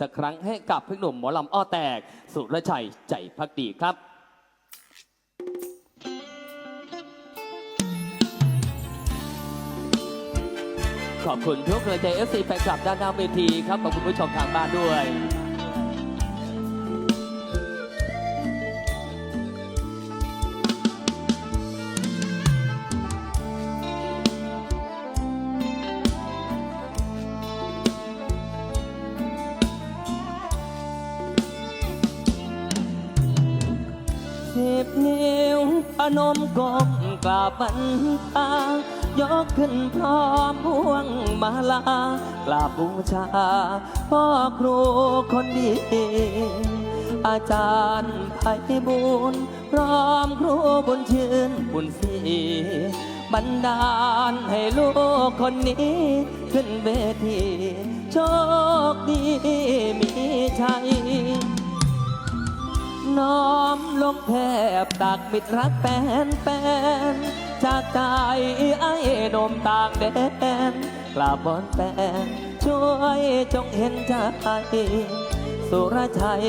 สักครั้งให้กับพี่หนุ่มหมอลำอ้อแตก สุรชัยใจพักดีครับขอบคุณทุกกำลังใจ FC แฟนคลับด้านหน้าเวทีครับ ขอบคุณผู้ชมทางบ้านด้วย สิบนิ้วพนมกมกราบบันตายกขึ้นพร้อมพวงมาลากราบบูชา พ่อครูคนดี อาจารย์ไพบูลพร้อมครูบุญชื่นบุญศรีบันดาลให้ลูกคนนี้ ขึ้นเวที โชคดีมีชัยน้อม ลงแทบตักมิตรักแฟนแฟนจากใจไอ้นมต่างแดนกราบบอนแฟนช่วยจงเห็นใจสุรชัย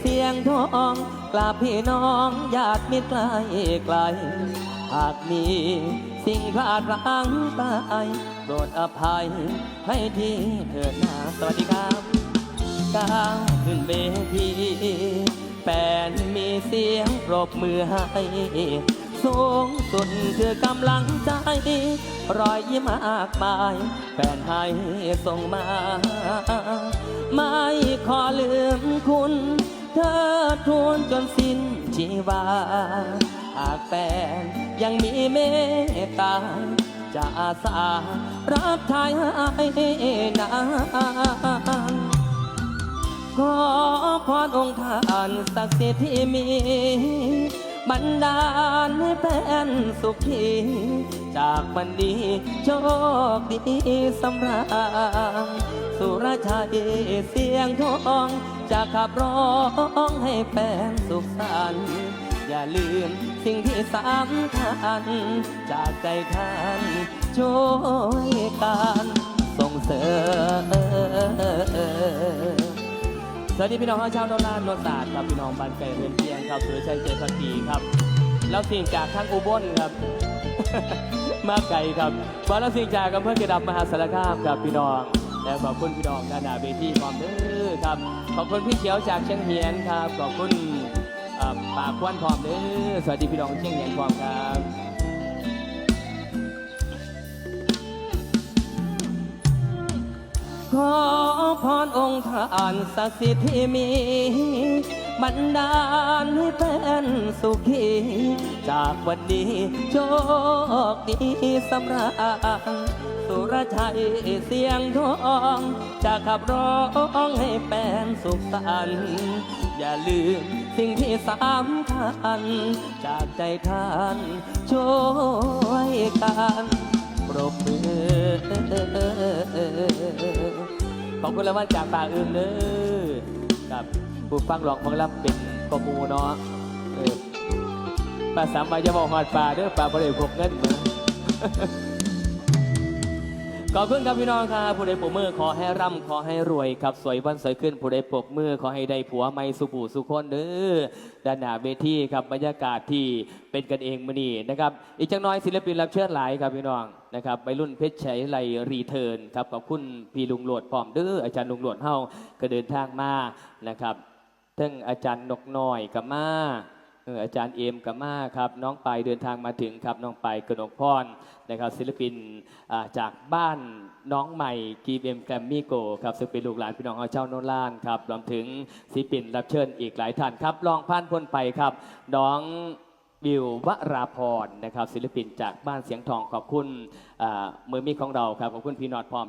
เสียงทองกราบพี่น้องญาติมิตรไกลไกล หากมีสิ่งพลาดพลั้งไปโปรดอภัยให้ทีเถิดนาสวัสดีครับก้าวขึ้นเว เสียงปรบมือให้สูงสุดคือกำลังใจ รอยยิ้มมากมายแฟนให้ส่งมา ไม่ขอลืมคุณ เธอทูลจนสิ้นชีวา หากแฟนยังมีเมตตา จะอาสารับทายให้นาน ขอพรองค์ท่านศักดิ์สิทธิ์ที่มี บันดาลให้แฟนสุขี จากวันดีโชคดีสำราญสุรชัยเสียงทอง จะขับร้องให้แฟนสุขสันต์อย่าลืมสิ่งที่สำคัญจากใจท่านช่วยกันส่งเสริม สวัสดีพี่น้องชาวโนราโนนศาสตร์ครับพี่น้องบ้านไก่เรือนเพียงครับสุรชัยเจพักดีครับเราสิ่งจากทางอุบลครับ มาไก่ครับมาเราสิ่งจากอำเภอเกดับมหาสารคามครับพี่น้องและขอบคุณพี่น้องด้านหน้าเวทีความเด้อครับขอบคุณพี่เขียวจากเชียงเฮียนครับขอบคุณปากควันพร้อมเด้อสวัสดีพี่น้องเชียงเฮียนพร้อมครับขอ พรองค์ท่านศักดิ์สิทธิ์ที่มีบันดาลให้แฟนสุขีจากวันนี้โชคดีสำราญสุรชัยเสียงทองจะขับร้องให้แฟนสุขสันต์อย่าลืมสิ่งที่สำคัญจากใจท่านช่วยกันปรบมือ ขอบคุณรางวัลจากป่าอื่นเด้อกับผู้ฟังหลอกมังรับเป็นกมูเนาะเออป้าสามใบจะบอกหอดป่าเด้อป่าบริเวณพกเงิน ขอบคุณครับพี่น้องครับผู้ใดปรบมือขอให้ร่ำขอให้รวยครับสวยวันสวยขึ้นผู้ใดปรบมือขอให้ได้ผัวไม่สุผูสุคนเด้อด้านหน้าเวทีครับบรรยากาศที่เป็นกันเองมือนีนะครับอีกจังน้อยศิลปินรับเชิญหลายครับพี่น้องนะครับไปรุ่นเพชรชัยไลรีเทิร์นครับขอบคุณพี่ลุงโหลดพร้อมเด้ออาจารย์ลุงโหลดเฮาก็เดินทางมานะครับทั้งอาจารย์นกน้อยกับมา อาจารย์เอมกับมาครับน้องไปเดินทางมาถึงครับน้องไปกนกพรนะครับศิลปินจากบ้านน้องใหม่กีเอ็มแกรมมี่โกครับซึ่งเป็นลูกหลานพี่น้องเอาเจ้าโนล่านครับรวมถึงศิลปินรับเชิญอีกหลายท่านครับลองผ่านพ้นไปครับ น้องบิววราพรนะครับศิลปินจากบ้านเสียงทองขอบคุณมือมีของเราครับขอบคุณพี่นอดพร้อม